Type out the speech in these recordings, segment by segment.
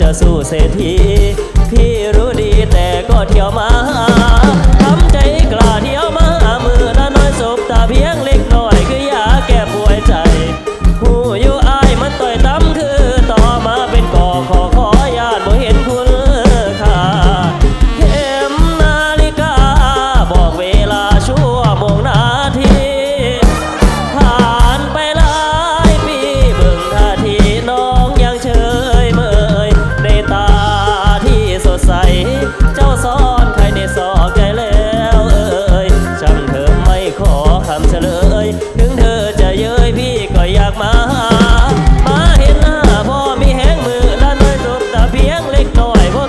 จะสู้เศรษฐีพี่รู้ดีแต่ก็เที่ยวมา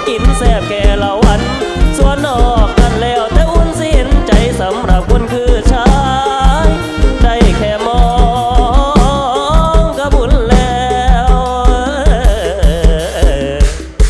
กินแซ่บแกละว